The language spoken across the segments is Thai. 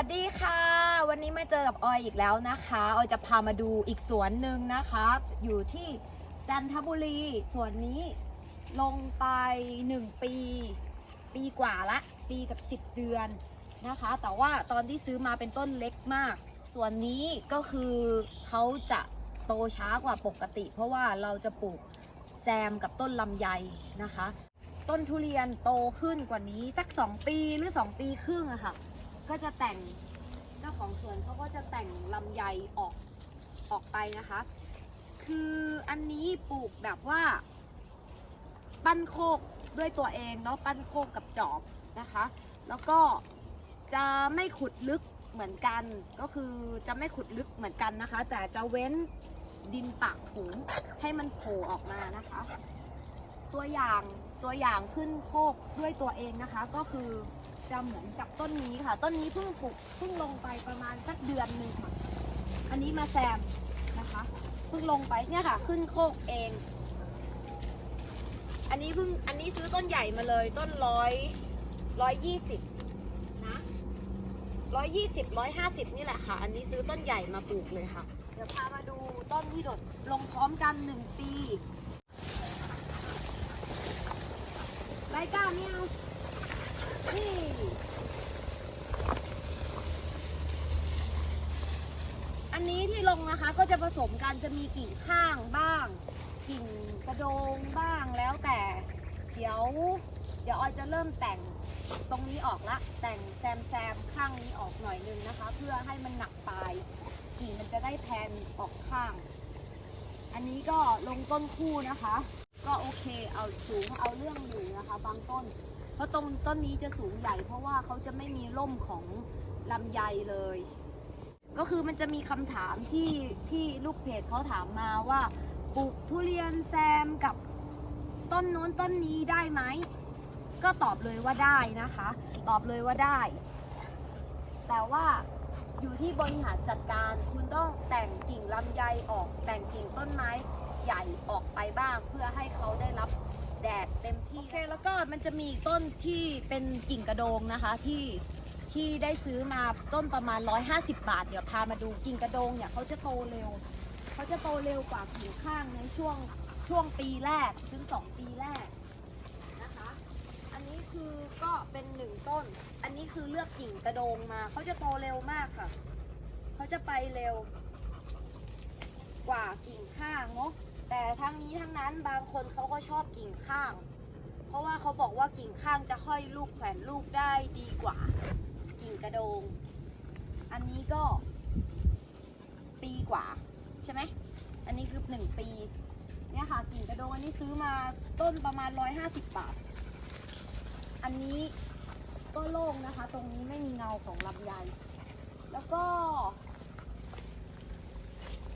วัสดีค่ะ วันนี้มาเจอกับออยอีกแล้วนะคะออยจะพามาดูอีกสวนหนึ่งนะคะ อยู่ที่จันทบุรีสวนนี้ลงไป 1 ปี ปีกว่าละ ปีกับ 10 เดือนนะคะ แต่ว่าตอนที่ซื้อมาเป็นต้นเล็กมาก ส่วนนี้ก็คือเขาจะโตช้ากว่าปกติ เพราะว่าเราจะปลูกแซมกับต้นลำไยนะคะ ต้นทุเรียนโตขึ้นกว่านี้สัก 2 ปีหรือ 2 ปีครึ่งอะค่ะ ก็จะแต่งเจ้าของสวนเขาก็จะแต่งลำไยออกออกไปนะคะ คืออันนี้ปลูกแบบว่า ปั้นโคกด้วยตัวเองเนาะปั้นโคกกับจอบนะคะ แล้วก็จะไม่ขุดลึกเหมือนกัน ก็คือจะไม่ขุดลึกเหมือนกันนะคะ แต่จะเว้นดินปากถุงให้มันโผล่ออกมานะคะ ตัวอย่างตัวอย่างขึ้นโคกด้วยตัวเองนะคะก็คือ จะเหมือนกับต้นนี้ค่ะ ต้นนี้เพิ่งปลูกเพิ่งลงไปประมาณสักเดือนหนึ่งค่ะ อันนี้มาแซมนะคะเพิ่งลงไปเนี่ยค่ะ ขึ้นโคกเอง อันนี้เพิ่งอันนี้ซื้อต้นใหญ่มาเลย ต้นร้อยร้อยยี่สิบนะร้อยยี่สิบร้อยห้าสิบนี่แหละค่ะ อันนี้ซื้อต้นใหญ่มาปลูกเลยค่ะ เดี๋ยวพามาดูต้นที่โดดลงพร้อมกันหนึ่งปีไรก้าม่เอานี่ อันนี้ที่ลงนะคะก็จะผสมกันจะมีกิ่งข้างบ้างกิ่งกระโดงบ้างแล้วแต่ เดี๋ยว เดี๋ยวออยจะเริ่มแต่งตรงนี้ออกละ แต่งแซมแซมข้างนี้ออกหน่อยนึงนะคะ เพื่อให้มันหนักปลายกิ่งมันจะได้แพนออกข้าง อันนี้ก็ลงต้นคู่นะคะ ก็โอเคเอาสูงเอาเรื่องอยู่นะคะ บางต้น เพราะตรงต้นนี้จะสูงใหญ่ เพราะว่าเขาจะไม่มีร่มของลำไยเลย ก็คือมันจะมีคำถามที่ที่ลูกเพจเขาถามมาว่าปลูกทุเรียนแซมกับต้นโน้นต้นนี้ได้ไหม ก็ตอบเลยว่าได้นะคะ ตอบเลยว่าได้ แต่ว่าอยู่ที่บริหารจัดการคุณต้องแต่งกิ่งลำไยออกแต่งกิ่งต้นไม้ใหญ่ออกไปบ้าง เพื่อให้เขาได้รับ แดดเต็มที่โอเคแล้วก็มันจะมีต้นที่เป็นกิ่งกระโดงนะคะที่ที่ได้ซื้อมาต้นประมาณ 150 บาท เดี๋ยวพามาดูกิ่งกระโดงเนี่ยเขาจะโตเร็วเขาจะโตเร็วกว่ากิ่งข้างในช่วงช่วงปีแรกถึงสองปีแรกนะคะ อันนี้คือก็เป็นหนึ่งต้น อันนี้คือเลือกกิ่งกระโดงมาเขาจะโตเร็วมากค่ะเขาจะไปเร็วกว่ากิ่งข้างเนาะ แต่ทั้งนี้ทั้งนั้นบางคนเขาก็ชอบกิ่งข้าง เพราะว่าเขาบอกว่ากิ่งข้างจะห้อยลูกแขวนลูกได้ดีกว่า กิ่งกระโดง อันนี้ก็ ปีกว่า ใช่ไหม อันนี้คือหนึ่งปี เนี่ยค่ะกิ่งกระโดงอันนี้ซื้อมาต้นประมาณ150บาท อันนี้ก็โล่งนะคะ ตรงนี้ไม่มีเงาของลำไย แล้วก็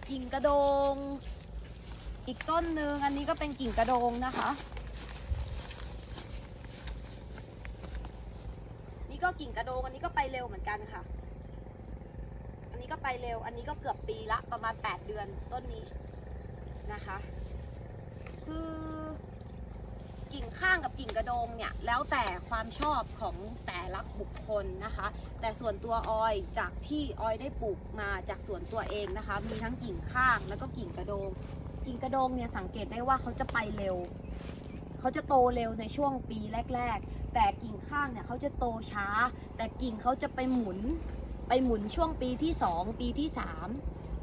กิ่งกระโดง อีกต้นหนึ่งอันนี้ก็เป็นกิ่งกระโดงนะคะ นี่ก็กิ่งกระโดงอันนี้ก็ไปเร็วเหมือนกันค่ะ อันนี้ก็ไปเร็ว อันนี้ก็เกือบปีละประมาณ 8 เดือนต้นนี้นะคะ คือกิ่งข้างกับกิ่งกระโดงเนี่ยแล้วแต่ความชอบของแต่ละบุคคลนะคะ แต่ส่วนตัวออยจากที่ออยได้ปลูกมาจากส่วนตัวเองนะคะ มีทั้งกิ่งข้างแล้วก็กิ่งกระโดง กิ่งกระโดงเนี่ยสังเกตได้ว่าเขาจะไปเร็ว เขาจะโตเร็วในช่วงปีแรก ๆ แต่กิ่งข้างเนี่ยเขาจะโตช้า แต่กิ่งเขาจะไปหมุน ไปหมุนช่วงปีที่สองปีที่สาม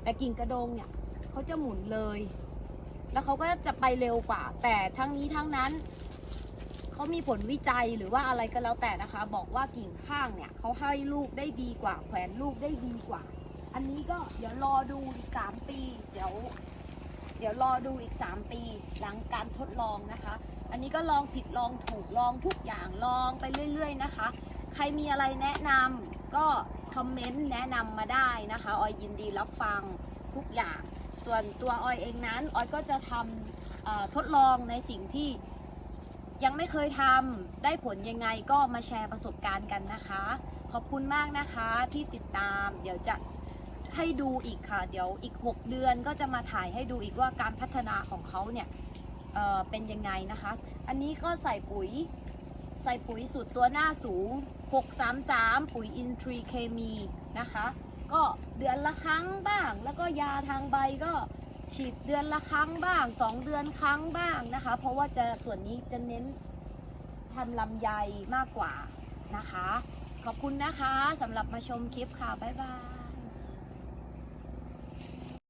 แต่กิ่งกระโดงเนี่ยเขาจะหมุนเลย แล้วเขาก็จะไปเร็วกว่า แต่ทั้งนี้ทั้งนั้นเขามีผลวิจัยหรือว่าอะไรก็แล้วแต่นะคะ บอกว่ากิ่งข้างเนี่ยเขาให้ลูกได้ดีกว่า แขวนลูกได้ดีกว่า อันนี้ก็เดี๋ยวรอดูอีกสามปี เดี๋ยว เดี๋ยวรอดูอีก 3 ปีหลังการทดลองนะคะ อันนี้ก็ลองผิดลองถูกลองทุกอย่างลองไปเรื่อย ๆ นะคะ ใครมีอะไรแนะนำก็คอมเมนต์แนะนำมาได้นะคะ ออยยินดีรับฟังทุกอย่าง ส่วนตัวออยเองนั้น ออยก็จะทำทดลองในสิ่งที่ยังไม่เคยทำได้ผลยังไงก็มาแชร์ประสบการณ์กันนะคะ ขอบคุณมากนะคะที่ติดตาม เดี๋ยวจะ ให้ดูอีกค่ะ เดี๋ยวอีก 6 เดือนก็จะมาถ่ายให้ดูอีกว่าการพัฒนาของเขาเนี่ยเเป็นยังไงนะคะ อันนี้ก็ใส่ปุ๋ย ใส่ปุ๋ยสูตรตัวหน้าสูง 633 ปุ๋ยอินทรีเคมีนะคะ ก็เดือนละครั้งบ้าง แล้วก็ยาทางใบก็ฉีดเดือนละครั้งบ้าง 2 เดือนครั้งบ้างนะคะ เพราะว่าจะส่วนนี้จะเน้นทำลำไยมากกว่านะคะ ขอบคุณนะคะสำหรับมาชมคลิปค่ะ บ๊ายบาย